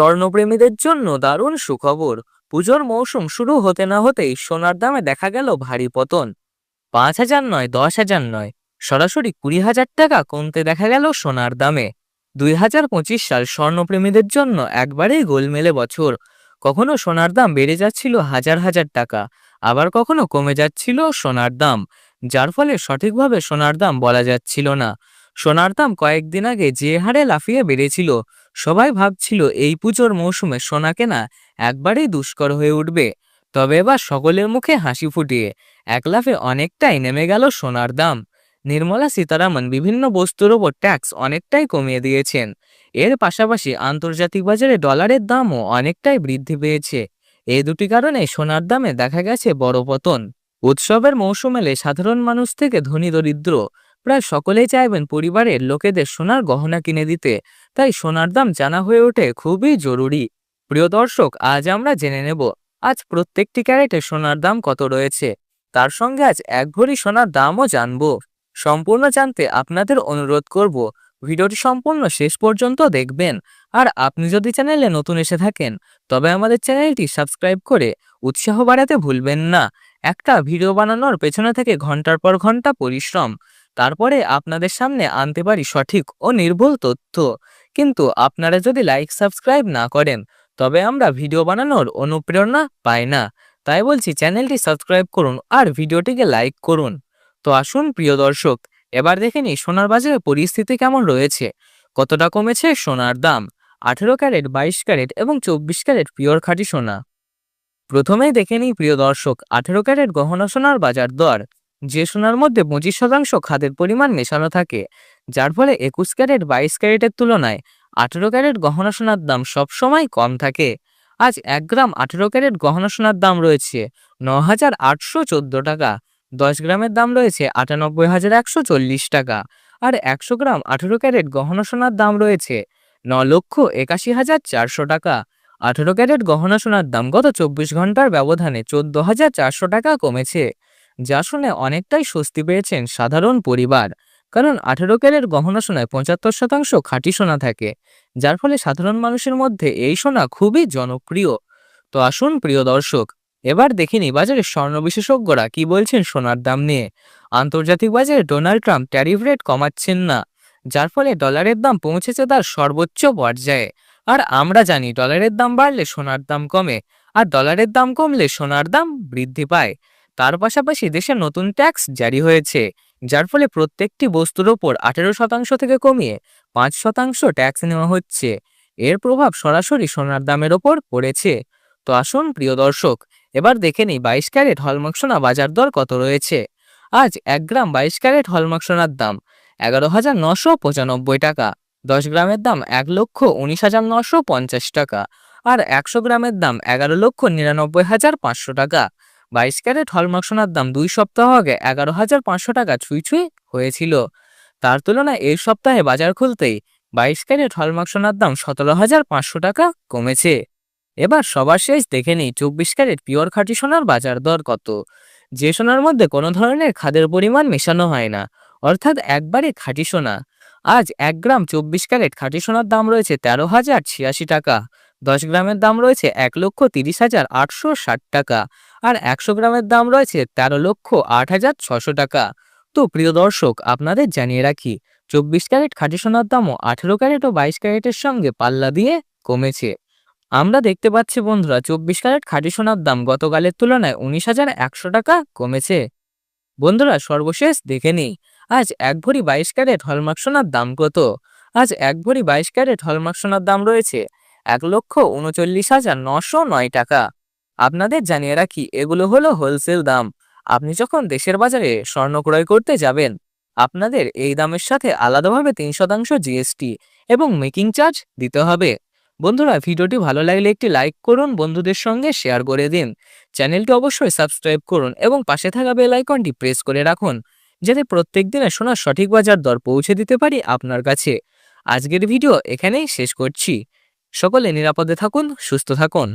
স্বর্ণপ্রেমীদের জন্য দারুণ সুখবর। পুজোর মৌসুম শুরু হতে না হতেই সোনার দামে দেখা গেল ভারী পতন। পাঁচ হাজার নয়, দশ হাজার নয়, সরাসরি কুড়ি হাজার টাকা কমতে দেখা গেল সোনার দামে। দুই হাজার পঁচিশ সাল স্বর্ণপ্রেমীদের জন্য একবারেই গোলমেলে বছর। কখনো সোনার দাম বেড়ে যাচ্ছিল হাজার হাজার টাকা, আবার কখনো কমে যাচ্ছিল সোনার দাম, যার ফলে সঠিকভাবে সোনার দাম বলা যাচ্ছিল না। সোনার দাম কয়েকদিন আগে যে হারে লাফিয়ে বেড়েছিল, সবাই ভাবছিল এই পুজোর মৌসুমে সোনা কেনা একবারেই দুষ্কর হয়ে উঠবে। তবে এবার সকলের মুখে হাসি ফুটিয়ে এক লাফে অনেকটাই নেমে গেল সোনার দাম। নির্মলা সীতারামন বিভিন্ন বস্তুর ওপর ট্যাক্স অনেকটাই কমিয়ে দিয়েছেন। এর পাশাপাশি আন্তর্জাতিক বাজারে ডলারের দামও অনেকটাই বৃদ্ধি পেয়েছে। এই দুটি কারণে সোনার দামে দেখা গেছে বড় পতন। উৎসবের মৌসুম এলে সাধারণ মানুষ থেকে ধনী দরিদ্র প্রায় সকলেই চাইবেন পরিবারের লোকেদের সোনার গহনা কিনে দিতে। তাই সোনার দাম জানা হয়ে ওঠে খুবই জরুরি। প্রিয় দর্শক, আজ আমরা জেনে নেব, আজ প্রত্যেকটি ক্যারেটে সোনার দাম কত রয়েছে। তার সঙ্গে আজ এক ভরি সোনার দামও জানব। সম্পূর্ণ জানতে আপনাদের অনুরোধ করব, ভিডিওটি সম্পূর্ণ শেষ পর্যন্ত দেখবেন। আর আপনি যদি চ্যানেলে নতুন এসে থাকেন, তবে আমাদের চ্যানেলটি সাবস্ক্রাইব করে উৎসাহ বাড়াতে ভুলবেন না। একটা ভিডিও বানানোর পেছনে থেকে ঘণ্টার পর ঘণ্টা পরিশ্রম। তারপরে আপনাদের সামনে আনতে পারি সঠিক ও নির্ভুল তথ্য। কিন্তু আপনারা যদি লাইক সাবস্ক্রাইব না করেন, তবে আমরা ভিডিও বানানোর অনুপ্রেরণা পাই না। তাই বলছি চ্যানেলটি সাবস্ক্রাইব করুন আর ভিডিওটিকে লাইক করুন। তো আসুন প্রিয় দর্শক, এবার দেখে নিই সোনার বাজারে পরিস্থিতি কেমন রয়েছে। কতটা কমেছে সোনার দাম? আঠেরো ক্যারেট, বাইশ ক্যারেট এবং চব্বিশ ক্যারেট পিওর খাঁটি সোনা। প্রথমেই দেখে নিই, প্রিয় দর্শক, আঠেরো ক্যারেট গহনা সোনার বাজার দর। যে সোনার মধ্যে পঁচিশ শতাংশ খাদের পরিমাণ মেশানো থাকে, যার ফলে একুশ ক্যারেট বাইশ ক্যারেটের তুলনায় আঠেরো ক্যারেট গহনা সোনার দাম সবসময় কম থাকে। আজ এক গ্রাম আঠেরো ক্যারেট গহনা সোনার দাম রয়েছে ন হাজার আটশো চোদ্দ টাকা, দশ গ্রামের দাম রয়েছে আটানব্বই হাজার একশো চল্লিশ টাকা, আর একশো গ্রাম আঠেরো ক্যারেট গহনা সোনার দাম রয়েছে ন লক্ষ একাশি হাজার চারশো টাকা। আঠেরো ক্যারেট গহনা সোনার দাম গত চব্বিশ ঘণ্টার ব্যবধানে চোদ্দ হাজার চারশো টাকা কমেছে, যা শুনে অনেকটাই স্বস্তি পেয়েছেন সাধারণ পরিবার। কারণ আঠেরো ক্যারেট গহনা সোনায় পঁচাত্তর শতাংশ খাঁটি সোনা থাকে, যার ফলে সাধারণ মানুষের মধ্যে এই সোনা খুবই জনপ্রিয়। তো আসুন প্রিয় দর্শক, এবার দেখিনি বাজারে স্বর্ণ বিশেষজ্ঞরা কি বলছেন সোনার দাম নিয়ে। আন্তর্জাতিক বাজারে ডোনাল্ড ট্রাম্প ট্যারিফ রেট কমাচ্ছেন না, যার ফলে ডলারের দাম পৌঁছেছে তার সর্বোচ্চ পর্যায়ে। আর আমরা জানি ডলারের দাম বাড়লে সোনার দাম কমে, আর ডলারের দাম কমলে সোনার দাম বৃদ্ধি পায়। তার পাশাপাশি দেশে নতুন ট্যাক্স জারি হয়েছে, যার ফলে প্রত্যেকটি বস্তুর ওপর আঠেরো শতাংশ থেকে কমিয়ে পাঁচ শতাংশ ট্যাক্স নেওয়া হচ্ছে। এর প্রভাব সরাসরি সোনার দামের ওপর পড়েছে। তো আসুন প্রিয় দর্শক, এবার দেখে নিই বাইশ ক্যারেট হলমার্ক সোনা বাজার দর কত রয়েছে। আজ এক গ্রাম বাইশ ক্যারেট হলমার্ক সোনার দাম এগারো হাজার নশো পঁচানব্বই টাকা। দশ গ্রামের দাম এক লক্ষ উনিশ হাজার নশো পঞ্চাশ টাকা আর একশো গ্রামের দাম এগারো লক্ষ নিরানব্বই হাজার পাঁচশো টাকা। বাইশ ক্যারেট হলমার্ক সোনার দাম দুই সপ্তাহ আগে এগারো হাজার পাঁচশো টাকা ছুঁই ছুঁই হয়েছিল। তার তুলনায় এই সপ্তাহে বাজার খুলতেই বাইশ ক্যারেট হলমার্ক সোনার দাম সতেরো হাজার পাঁচশো টাকা কমেছে। এবার সবার শেষ দেখে নিই চব্বিশ ক্যারেট পিওর খাঁটি সোনার বাজার দর কত। যে সোনার মধ্যে কোনো ধরনের খাদের পরিমাণ মেশানো হয় না, অর্থাৎ একবারে খাঁটি সোনা। আজ এক গ্রাম চব্বিশ ক্যারেট খাঁটি সোনার দাম রয়েছে তেরো হাজার ছিয়াশি টাকা। দশ গ্রামের দাম রয়েছে এক লক্ষ তিরিশ হাজার আটশো ষাট টাকা আর একশো গ্রামের দাম রয়েছে তেরো লক্ষ আট হাজার ছশো টাকা। তো প্রিয় দর্শক, আপনাদের জানিয়ে রাখি, চব্বিশ ক্যারেট খাঁটি সোনার দামও আঠেরো ক্যারেট ও বাইশ ক্যারেটের সঙ্গে পাল্লা দিয়ে কমেছে। আমরা দেখতে পাচ্ছি বন্ধুরা, চব্বিশ ক্যারেট খাঁটি সোনার দাম গতকালের তুলনায় উনিশ হাজার একশো টাকা কমেছে। বন্ধুরা, সর্বশেষ দেখে নিই আজ এক ভরি বাইশ ক্যারেট হলমার্ক সোনার দাম কত? আজ এক ভরি বাইশ ক্যারেট হলমার্ক সোনার দাম রয়েছে এক লক্ষ উনচল্লিশ হাজার নশো নয় টাকা। আপনাদের জানিয়ে রাখি, এগুলো হলো হোলসেল দাম। আপনি যখন দেশের বাজারে স্বর্ণ ক্রয় করতে যাবেন, আপনাদের এই দামের সাথে আলাদাভাবে তিন শতাংশ জিএসটি এবং মেকিং চার্জ দিতে হবে। বন্ধুরা, ভিডিওটি ভালো লাগলে একটি লাইক করুন, বন্ধুদের সঙ্গে শেয়ার করে দিন। চ্যানেলটি অবশ্যই সাবস্ক্রাইব করুন এবং পাশে থাকা বেল আইকনটি প্রেস করে রাখুন। যাতে প্রত্যেক দিনে সোনার সঠিক বাজার দর পৌঁছে দিতে পারি আপনার কাছে। আজকের ভিডিও এখানেই শেষ করছি। সকলে নিরাপদে থাকুন, সুস্থ থাকুন।